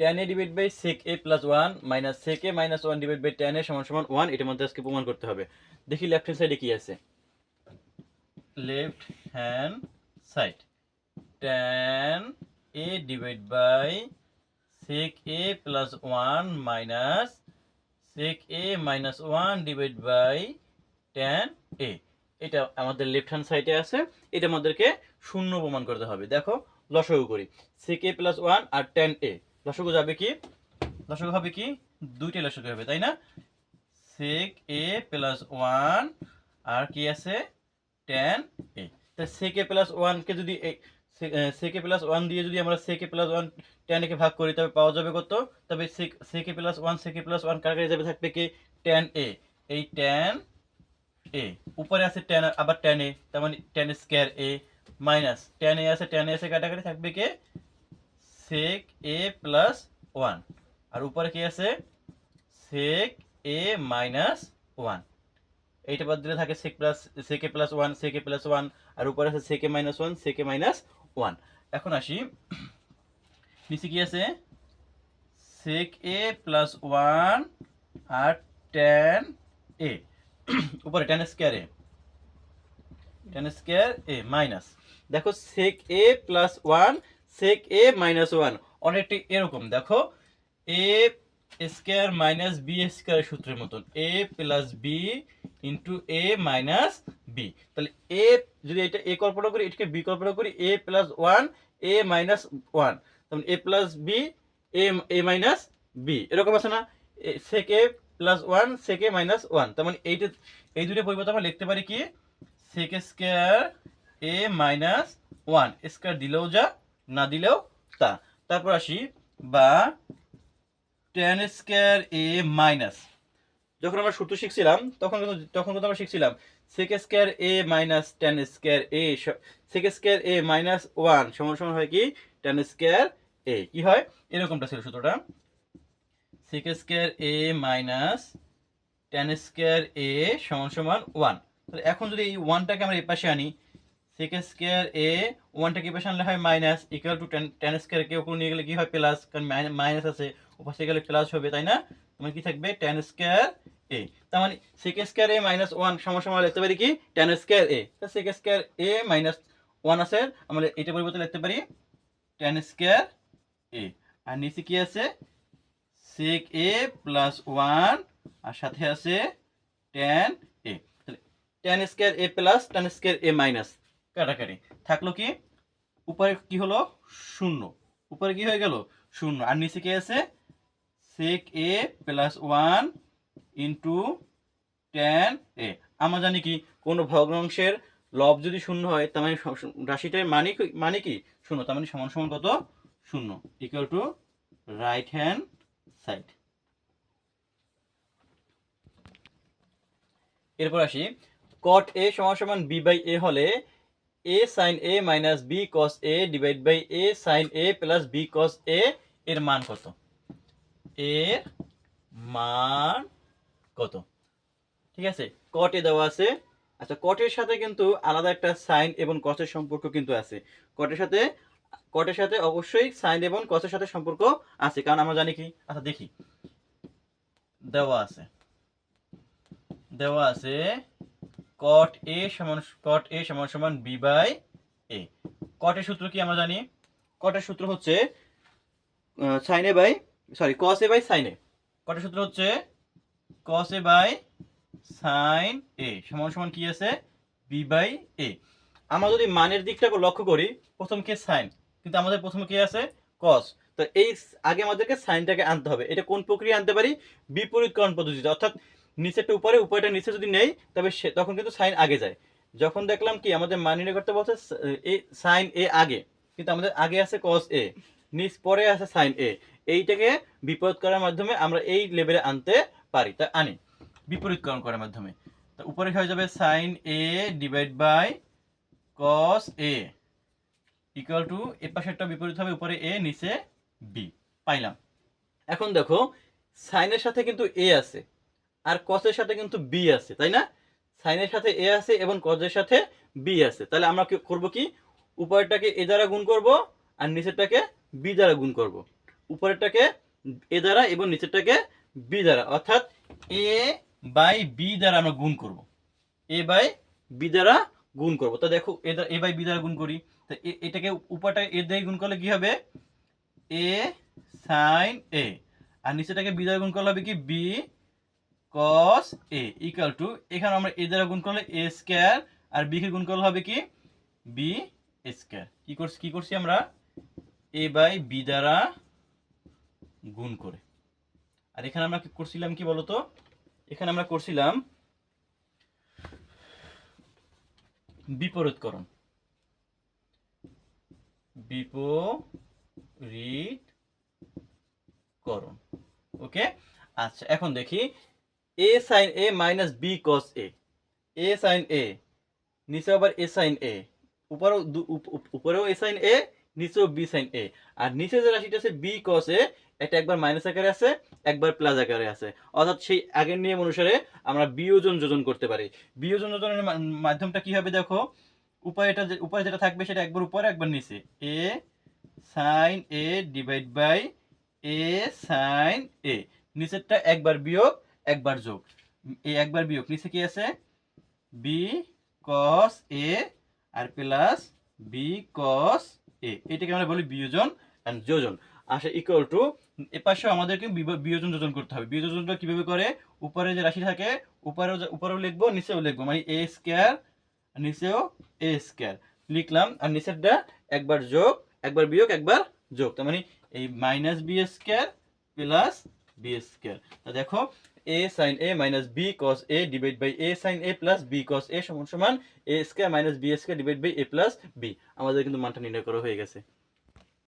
Tan A divide by sec A plus one minus sec A minus one divide by tan A সমান সমান one এটার মধ্যে আজকে প্রমাণ করতে হবে। দেখি লেফট হ্যান্ড সাইডে কি আছে। Left hand side tan A divide by sec A plus one minus sec A minus one divide by tan A এটা আমাদের লেফট হ্যান্ড সাইডে আছে। এটা আমাদেরকে শূন্য প্রমাণ করতে হবে। দেখো লসগু করি। সেক এ প্লাস ওয়ান আর টেন এ লসগু যাবে কি? লসগু হবে কি? দুইটা লসগু হবে, তাই না? সেক এ প্লাস ওয়ান আর কি আছে? টেন এ তা সেক প্লাস ওয়ানকে যদি সেকে প্লাস ওয়ান দিয়ে যদি আমরা সেকে প্লাস ওয়ান টেন একে ভাগ করি, তবে পাওয়া যাবে কত? তবে sec A plus one sec A plus one কার যাবে? থাকবে কি? টেন এ এই টেন এ উপরে আছে টেন আবার টেন এ তার মানে tan square A minus tan A আছে টেন এ আছে কাটাকাটি থাকবে কে? সেক এ প্লাস ওয়ান আর উপরে কি আছে? সেক এ মাইনাস ওয়ান এইটা বাদ দিলে থাকে sec plus sec A plus one sec A plus one আর উপরে আছে sec A minus one sec A minus one এখন আসি। নিচে কি আছে? সেক এ প্লাস ওয়ান আর টেন এ উপরে tan square A tan square A minus দেখো sec A plus one sec A minus one অনেকটি এরকম, দেখো। A square minus B square সূত্রের মতন। A plus B into A minus B তাহলে A যদি এটা এ কল্পনা করি, এটাকে বি কল্পনা করি A plus one A minus one তখন A plus B A A minus B এরকম আছে না? Sec A plus one sec A minus one তার মানে এইটা, এই দুটো পরিবর্তন আমরা লিখতে পারি কি? Sec square A minus one square দিলেও যা না দিলেও তা। তারপর আসি বা টেন স্কোয়ার এ মাইনাস যখন আমরা সূত্র শিখছিলাম, তখন কিন্তু তখন কিন্তু আমরা শিখছিলাম sec square A minus tan square A sec square A minus one সমান সমান হয় কি? টেন স্কোয়ার এ কি হয়? এরকমটা ছিল সূত্রটা। Sec square A minus tan square A সমান সমান ওয়ান এখন যদি এই ওয়ানটাকে আমরা এই পাশে আনি সেক স্কোয়ার এ ওয়ানটাকে এই পাশে আনলে হয় minus equal to tan tan square কে উপর নিয়ে গেলে কী হয়? প্লাস কারণ মাইনাস আছে। উপাশে গেলে প্লাস হবে, তাই না? তোমার কি থাকবে? টেন স্কোয়ার এ তার মানে sec square A minus one সমান লিখতে পারি কি? Tan square A sec square A minus one আছে, আমরা এটা পরিবর্তে লিখতে পারি টেন স্কোয়ার এ আর নিচে কি আছে? সেক এ প্লাস ওয়ান আর সাথে আছে tan A tan square A plus tan square A minus কাটাকাটি। থাকল কি? উপরে কি হলো? শূন্য। উপরে কি হয়ে গেল? শূন্য। আর নিচে কি আছে? Sec A plus one into tan A আমরা জানি কি, কোনো ভগ্নাংশের লব যদি শূন্য হয়, তার মানে রাশিটার মানে মানে কি? শূন্য। তার মানে সমান সমান কত? শূন্য। Equal to right hand side এরপর আসি। কট এ সমান সমান বি বাই এ হলে A sin A minus B cos A divide by A sin A plus B cos A এর মান কত? এর মান কত? ঠিক আছে? কটে দেওয়া আছে। আচ্ছা কটের সাথে কিন্তু আলাদা একটা সাইন এবং কসের সম্পর্ক কিন্তু আছে। কটের সাথে কটের সাথে অবশ্যই সাইন এবং কসের সাথে সম্পর্ক আছে, কারণ আমরা জানি কি? আচ্ছা দেখি। দেওয়া আছে। দেওয়া আছে কট এ সমান কট এ সমান সমান বি বাই এ কটের সূত্র কি আমরা জানি? কটের সূত্র হচ্ছে sin by sorry cos A by sin কটের সূত্র হচ্ছে কস এ বাই সাইন এ সমান সমান কি আছে? বি বাই এ আমরা যদি মানের দিকটাকে লক্ষ্য করি, প্রথম কে সাইন কিন্তু আমাদের প্রথমে কি আছে? কস তো এই, আগে আমাদেরকে সাইনটাকে আনতে হবে। এটা কোন প্রক্রিয়া আনতে পারি? বিপরীতকরণ পদ্ধতিতে। অর্থাৎ নিচেরটা উপরে উপরেটা নিচে যদি নেই, তবে সে তখন কিন্তু সাইন আগে যায়। যখন দেখলাম কি, আমাদের মান নির্ণয় করতে বলছে এ, সাইন এ আগে। কিন্তু আমাদের আগে আছে কস এ, নিচ পরে আছে সাইন এ। এইটাকে বিপরীত করার মাধ্যমে আমরা এই লেভেলে আনতে পারি, তা আনি। বিপরীতকরণ করার মাধ্যমে। তা উপরে হয়ে যাবে sin A divide by cos A equal to A পাশেরটা বিপরীত হবে উপরে এ, নিচে বি। পাইলাম। এখন দেখো, সাইনের সাথে কিন্তু এ আছে। আর কসের সাথে কিন্তু বি আছে, তাই না? সাইনের সাথে এ আছে এবং কসের সাথে বি আছে। তাহলে আমরা করব কি? উপরেরটাকে এ দ্বারা গুণ করব আর নিচেরটাকে বি দ্বারা গুণ করব। উপরেরটাকে এ দ্বারা এবং নিচেরটাকে বি দ্বারা। অর্থাৎ এ বাই বি দ্বারা আমরা গুণ করব। এ বাই বি দ্বারা গুণ করব। তো দেখো এ এ বাই বি দ্বারা গুণ করি। তো এটাকে উপরটা এ দিয়ে গুণ করলে কি হবে? এ সাইন এ আর নিচেটাকে বি দ্বারা গুণ করলে হবে কি? B cos A equal to এখানে আমরা এ দ্বারা গুণ করলে এ স্কোয়ার আর বি কে গুণ করলে হবে কি? বি স্কোয়ার কি করছি কি করছি আমরা? এ বাই বি দ্বারা গুণ করে। আর এখানে আমরা করছিলাম কি বলতো? এখানে আমরা করছিলাম বিপরীতকরণ। বিপরীতকরণ। ওকে? আচ্ছা এখন দেখি A sin A minus B cos A A sin A নিচে আবার এ সাইন এ উপরেও উপরেও এ সাইন এ নিচেও বি সাইন এ আর নিচে যে রাশিটা আছে বি কস এ এটা একবার মাইনাস আকারে আছে, একবার প্লাস আকারে আছে। অর্থাৎ সেই আগের নিয়ম অনুসারে আমরা বিয়োজন যোজন করতে পারি। বিয়োজন যোজনের মাধ্যমটা কি হবে দেখো? উপায় এটা উপায় যেটা থাকবে সেটা একবার উপরে, একবার নিচে। A sin A divide by A sin A নিচেরটা একবার বিয়োগ একবার যোগ। এই একবার বিয়োগ। নিচে কি আছে? বি কস এ আর প্লাস বি কস এ এটাকে আমরা বলি বিয়োজন অ্যান্ড যোজন। আসে ইকুয়াল টু এ পাশে আমাদেরকে বিয়োজন যোজন করতে হবে। বিয়োজনটা কীভাবে করে? উপরে যে রাশি থাকে উপরে উপরেও লিখব, নিচেও লিখব। মানে এ স্কোয়ার নিচেও এ স্কোয়ার লিখলাম আর নিচেরটা একবার যোগ, একবার বিয়োগ, একবার যোগ। তার মানে এই minus B square plus B square তা দেখো A sin A minus B cos A divide by A sin A plus B cos A সমান সমান A square minus B square divide by A plus B আমাদের কিন্তু মানটা নির্ণয় করা হয়ে গেছে।